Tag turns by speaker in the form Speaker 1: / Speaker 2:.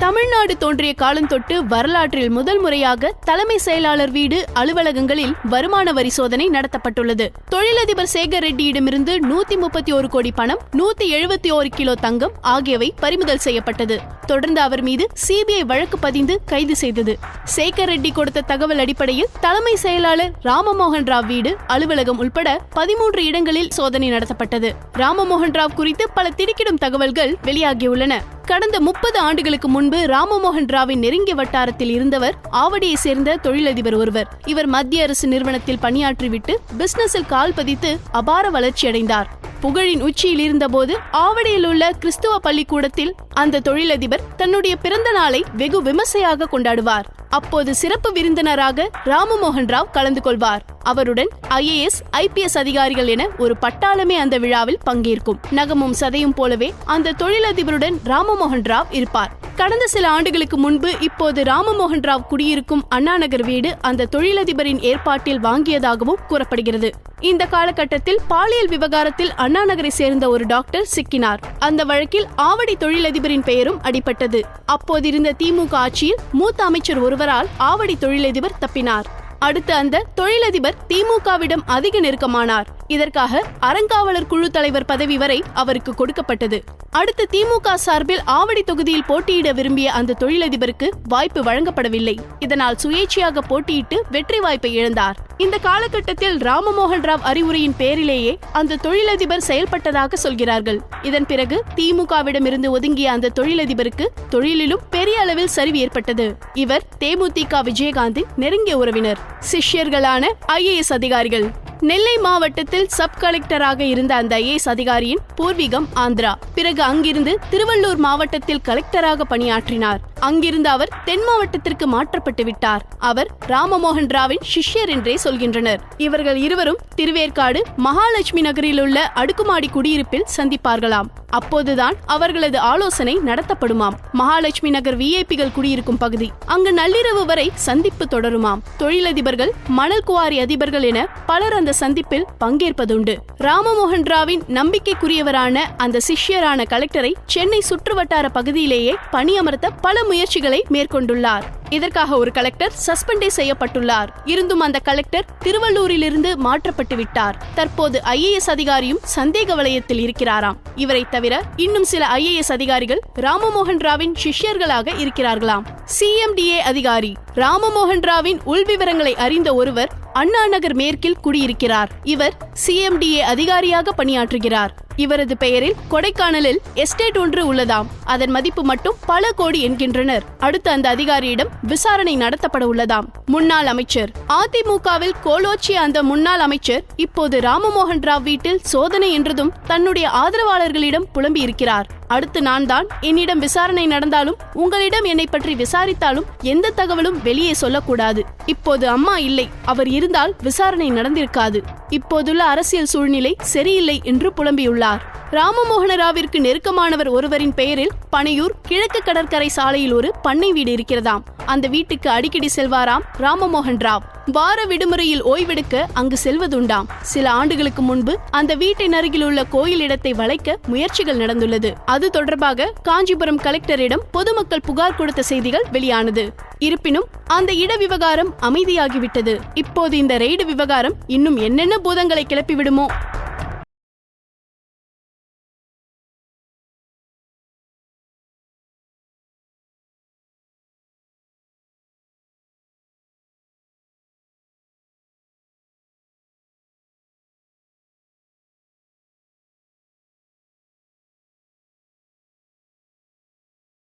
Speaker 1: தமிழ்நாடு தோன்றிய காலம் தொட்டு வரலாற்றில் முதல் முறையாக தலைமை செயலாளர் வீடு அலுவலகங்களில் வருமான வரி சோதனை நடத்தப்பட்டுள்ளது. தொழிலதிபர் சேகர் ரெட்டியிடமிருந்து நூத்தி முப்பத்தி ஒரு கோடி பணம் நூத்தி எழுபத்தி ஒரு கிலோ தங்கம் ஆகியவை பறிமுதல் செய்யப்பட்டது. தொடர்ந்து அவர் மீது சிபிஐ வழக்கு பதிந்து கைது செய்தது. சேகர் ரெட்டி கொடுத்த தகவல் அடிப்படையில் தலைமை செயலாளர் ராமமோகன் ராவ் வீடு அலுவலகம் உள்பட பதிமூன்று இடங்களில் சோதனை நடத்தப்பட்டது. ராமமோகன் ராவ் குறித்து பல திடுக்கிடும் தகவல்கள் வெளியாகியுள்ளன. கடந்த முப்பது ஆண்டுகளுக்கு முன்பு ராமமோகன் ராவின் நெருங்கிய வட்டாரத்தில் இருந்தவர் ஆவடியை சேர்ந்த தொழிலதிபர் ஒருவர். இவர் மத்திய அரசு நிறுவனத்தில் பணியாற்றிவிட்டு பிசினஸில் கால் பதித்து அபார வளர்ச்சி அடைந்தார். புகழின் உச்சியில் இருந்தபோது ஆவடியில் உள்ள கிறிஸ்துவ பள்ளிக்கூடத்தில் அந்த தொழிலதிபர் தன்னுடைய பிறந்த நாளை வெகு விமர்சையாக கொண்டாடுவார். அப்போது சிறப்பு விருந்தினராக ராமமோகன் ராவ் கலந்து கொள்வார். அவருடன் ஐஏஎஸ் ஐபிஎஸ் அதிகாரிகள் என ஒரு பட்டாளமே அந்த விழாவில் பங்கேற்கும். நகமும் சதையும் போலவே அந்த தொழிலதிபருடன் ராமமோகன் ராவ் இருப்பார். கடந்த சில ஆண்டுகளுக்கு முன்பு இப்போது ராமமோகன் ராவ் குடியிருக்கும் அண்ணாநகர் வீடு அந்த தொழிலதிபரின் ஏற்பாட்டில் வாங்கியதாகவும் கூறப்படுகிறது. இந்த காலகட்டத்தில் பாலியல் விவகாரத்தில் அண்ணாநகரை சேர்ந்த ஒரு டாக்டர் சிக்கினார். அந்த வழக்கில் ஆவடி தொழிலதிபரின் பெயரும் அடிபட்டது. அப்போதிருந்த திமுக ஆட்சியில் மூத்த அமைச்சர் ஒருவரால் ஆவடி தொழிலதிபர் தப்பினார். அடுத்து அந்த தொழிலதிபர் திமுகவிடம் அதிக நெருக்கமானார். இதற்காக அறங்காவலர் குழு தலைவர் பதவி வரை அவருக்கு கொடுக்கப்பட்டது. அடுத்து திமுக சார்பில் ஆவடி தொகுதியில் போட்டியிட விரும்பிய அந்த தொழிலதிபருக்கு வாய்ப்பு வழங்கப்படவில்லை. இதனால் சுயேட்சையாக போட்டியிட்டு வெற்றி வாய்ப்பை இழந்தார். இந்த காலகட்டத்தில் ராமமோகன் ராவ் அறிவுரையின் பேரிலேயே அந்த தொழிலதிபர் செயல்பட்டதாக சொல்கிறார்கள். இதன் பிறகு திமுகவிடமிருந்து ஒதுங்கிய அந்த தொழிலதிபருக்கு தொழிலிலும் பெரிய அளவில் சரிவு ஏற்பட்டது. இவர் தேமுதிக விஜயகாந்தின் நெருங்கிய உறவினர் சிஷ்யர்களான ஐஏஎஸ் அதிகாரிகள். நெல்லை மாவட்டத்தில் சப் கலெக்டராக இருந்த அந்த ஐஏஎஸ் அதிகாரியின் பூர்வீகம் ஆந்திரா. பிறகு அங்கிருந்து திருவள்ளூர் மாவட்டத்தில் கலெக்டராக பணியாற்றினார். அங்கிருந்து அவர் தென் மாவட்டத்திற்கு மாற்றப்பட்டு விட்டார். அவர் ராமமோகன் ராவின் சிஷ்யர் என்றே சொல்கின்றனர். இவர்கள் இருவரும் திருவேற்காடு மகாலட்சுமி நகரில் உள்ள அடுக்குமாடி குடியிருப்பில் சந்திப்பார்களாம். அப்போதுதான் அவர்களது ஆலோசனை நடத்தப்படுமாம். மகாலட்சுமி நகர் விஐபிகள் குடியிருக்கும் பகுதி. அங்கு நள்ளிரவு வரை சந்திப்பு தொடருமாம். தொழிலதிபர்கள் மணல் குவாரி அதிபர்கள் என பலர் அந்த சந்திப்பில் பங்கேற்பதுண்டு. ராமமோகன் ராவின் நம்பிக்கைக்குரியவரான அந்த சிஷ்யரான கலெக்டரை சென்னை சுற்றுவட்டார பகுதியிலேயே பணியமர்த்த பல முயற்சிகளை மேற்கொண்டுள்ளார். இதற்காக ஒரு கலெக்டர் சஸ்பெண்டே செய்யப்பட்டுள்ளார். இருந்தும் அந்த கலெக்டர் திருவள்ளூரிலிருந்து மாற்றப்பட்டு விட்டார். தற்போது ஐஏஎஸ் அதிகாரியும் சந்தேக வலயத்தில் இருக்கிறாராம். இவரை தவிர இன்னும் சில ஐஏஎஸ் அதிகாரிகள் ராமமோகன் ராவின் சிஷ்யர்களாக இருக்கிறார்களாம். சிஎம்டிஏ அதிகாரி ராமமோகன் ராவின் உள்விவரங்களை அறிந்த ஒருவர் அண்ணா நகர் மேற்கில் குடியிருக்கிறார். இவர் சிஎம்டிஏ அதிகாரியாக பணியாற்றுகிறார். இவரது பெயரில் கொடைக்கானலில் எஸ்டேட் ஒன்று உள்ளதாம். அதன் மதிப்பு மட்டும் பல கோடி என்கின்றனர். அடுத்து அந்த அதிகாரியிடம் விசாரணை நடத்தப்பட உள்ளதாம். முன்னாள் அமைச்சர். அதிமுகவில் கோலோச்சிய அந்த முன்னாள் அமைச்சர் இப்போது ராமமோகன் ராவ் வீட்டில் சோதனை என்றதும் தன்னுடைய ஆதரவாளர்களிடம் புலம்பி இருக்கிறார். அடுத்து நான் தான் என்னிடம் விசாரணை நடந்தாலும் உங்களிடம் என்னை பற்றி விசாரித்தாலும் எந்த தகவலும் வெளியே சொல்லக்கூடாது. இப்போது அம்மா இல்லை. அவர் இருந்தால் விசாரணை நடந்திருக்காது. இப்போதுள்ள அரசியல் சூழ்நிலை சரியில்லை என்று புலம்பியுள்ளார். ராமமோகன ராவிற்கு நெருக்கமானவர் ஒருவரின் பெயரில் பனையூர் கிழக்கு கடற்கரை சாலையில் ஒரு பண்ணை வீடு இருக்கிறதாம். அந்த வீட்டுக்கு அடிக்கடி செல்வாராம் ராமமோகன் ராவ். வார விடுமுறையில் ஓய்வெடுக்க அங்கு செல்வதுண்டாம். சில ஆண்டுகளுக்கு முன்பு அந்த வீட்டின் அருகில் உள்ள கோயில் இடத்தை வளைக்க முயற்சிகள் நடந்துள்ளது. அது தொடர்பாக காஞ்சிபுரம் கலெக்டரிடம் பொதுமக்கள் புகார் கொடுத்த செய்திகள் வெளியானது. இருப்பினும் அந்த இட விவகாரம் அமைதியாகிவிட்டது. இப்போது இந்த ரெய்டு விவகாரம் இன்னும் என்னென்ன பூதங்களை கிளப்பிவிடுமோ?